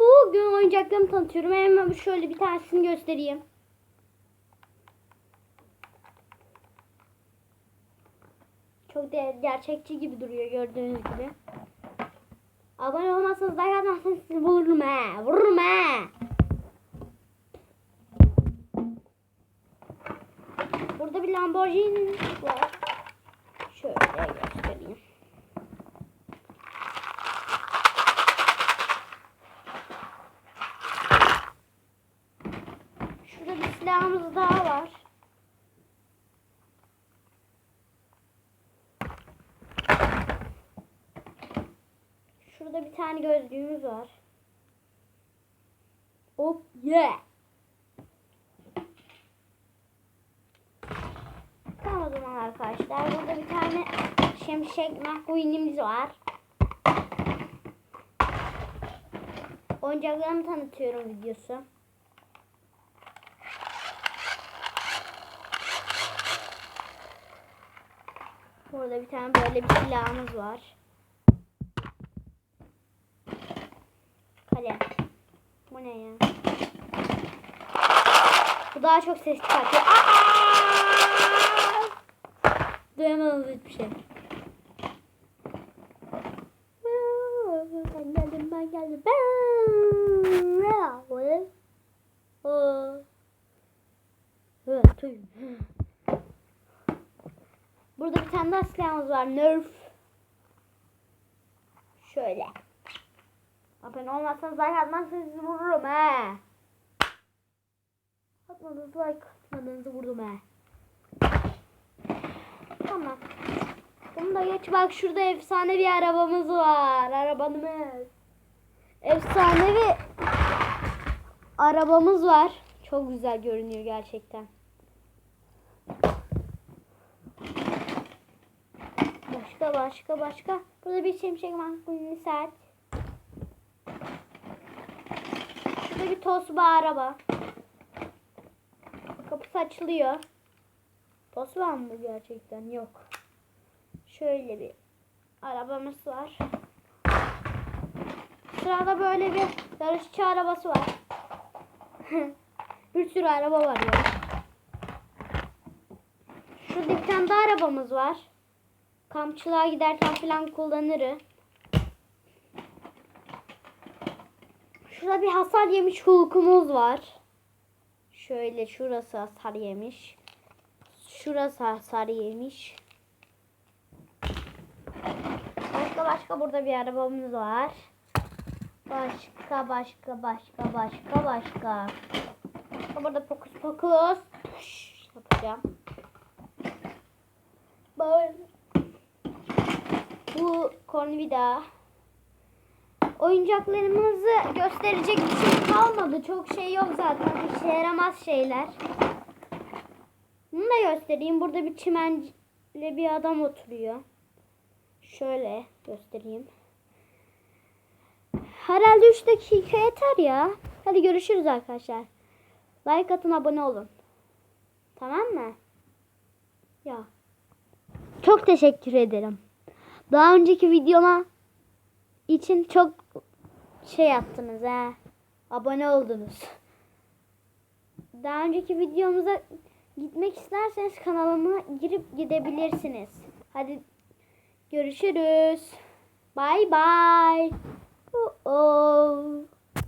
bugün oyuncaklarımı tanıtıyorum. Hemen şöyle bir tanesini göstereyim. Çok de gerçekçi gibi duruyor gördüğünüz gibi. Abone olmazsanız like atmazsanız sizi vururum he. Vururum he. Burada bir Lamborghini var. Şöyle göstereyim. Şurada bir silahımız daha var. Şurada bir tane gözlüğümüz var. Hop yeah. Tamam o zaman arkadaşlar. Burada bir tane Şimşek McQueen'imiz var. Oyuncaklarımı tanıtıyorum videosu. Burada bir tane böyle bir silahımız var. Kalem. Bu ne ya? Bu daha çok ses çıkartıyor. Aa! Duyamadım hiçbir şey. Ben geldim ben geldim. Burada bir tane daha silahımız var. Nerf. Şöyle. Abone olmazsanız like atmazsanız sizi vururum he. Atmadınız like atmadığınızı vurdum he. Tamam. Bunu da geç bak şurada efsane bir arabamız var. Arabamız. Efsanevi arabamız var. Çok güzel görünüyor gerçekten. Başka başka başka. Burada bir şimşek makbulünü sert. Şurada bir tosba araba. Kapısı açılıyor. Tosba mı gerçekten? Yok. Şöyle bir arabamız var. Sırada böyle bir yarışçı arabası var. bir sürü araba var ya. Şurada bir tane daha arabamız var. Kampçılığa giderken falan kullanırız. Şurada bir hasar yemiş hulkumuz var. Şöyle şurası hasar yemiş. Şurası hasar yemiş. Başka başka burada bir arabamız var. Başka başka başka başka başka. Burada pokus pokus. Püş, yapacağım. Böyle. Bu kornvida. Oyuncaklarımızı gösterecek bir şey kalmadı. Çok şey yok zaten. İşe yaramaz şeyler. Bunu da göstereyim. Burada bir çimenle bir adam oturuyor. Şöyle göstereyim. Herhalde 3 dakika yeter ya. Hadi görüşürüz arkadaşlar. Like atın abone olun. Tamam mı? Ya. Çok teşekkür ederim. Daha önceki videoma için çok şey yaptınız ha. Abone oldunuz. Daha önceki videomuza gitmek isterseniz kanalıma girip gidebilirsiniz. Hadi görüşürüz. Bye bye. Oh, oh.